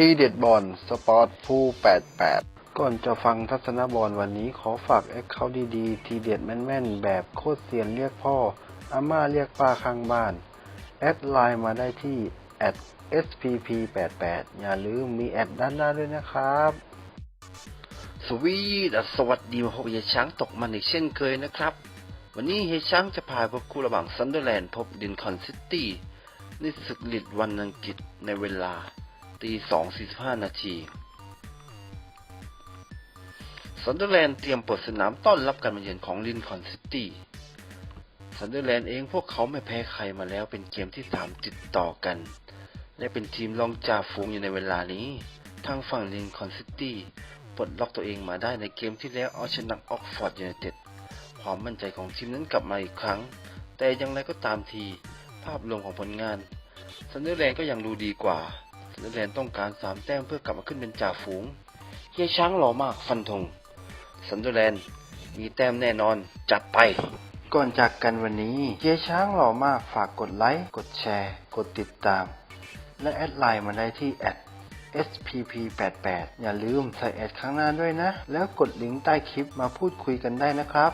ทีเด็ดบอลสปอร์ตฟู88 ก่อนจะฟังทัศนบอลวันนี้ขอฝากแอคเคาท์ดีๆ ทีเด็ดแม่นๆ แบบโคตรเซียนเรียกพ่อ อาม่าเรียกป้าข้างบ้าน แอดไลน์มาได้ที่ @spp88 อย่าลืมมีแอดด้านหน้าด้วยนะครับสวีดสวัสดีมาพบกับเฮช้างตกมันอีกเช่นเคยนะครับ วันนี้เฮช้างจะพาพบคู่ระหว่างซันเดอร์แลนด์พบดินคอนซิตี้ในศึกลีดวันอังกฤษในเวลา ตีสองสี่ห้านาทีซันเดอร์แลนด์เตรียมเปิดสนามต้อนรับการมาเยือนของลินคอนซิตี้ซันเดอร์แลนด์เองพวกเขาไม่แพ้ใครมาแล้วเป็นเกมที่สามติดต่อกัน และเป็นทีมรองจ่าฝูงอยู่ในเวลานี้ ทางฝั่งลินคอนซิตี้ปลดล็อกตัวเองมาได้ในเกมที่แล้วเอาชนะออกฟอร์ดยูไนเต็ดความมั่นใจของทีมนั้นกลับมาอีกครั้ง แต่อย่างไรก็ตามที ภาพรวมของผลงานซันเดอร์แลนด์ก็ยังดูดีกว่า ซันเร์แลนต้องการสามแต้มเพื่อกลับมาขึ้นเป็นจ่าฝูงเฮียช้างหล่อมากฟันธงซันเดอร์แลนด์มีแต้มแน่นอนจัดไป ก่อนจากกันวันนี้เจ๊ช้างหล่อมากฝากกดไลค์กดแชร์ กดติดตาม และแอดไลน์มาได้ที่ spp88 อย่าลืมใส่แอดข้างหน้าด้วยนะ แล้วกดลิงก์ใต้คลิปมาพูดคุยกันได้นะครับ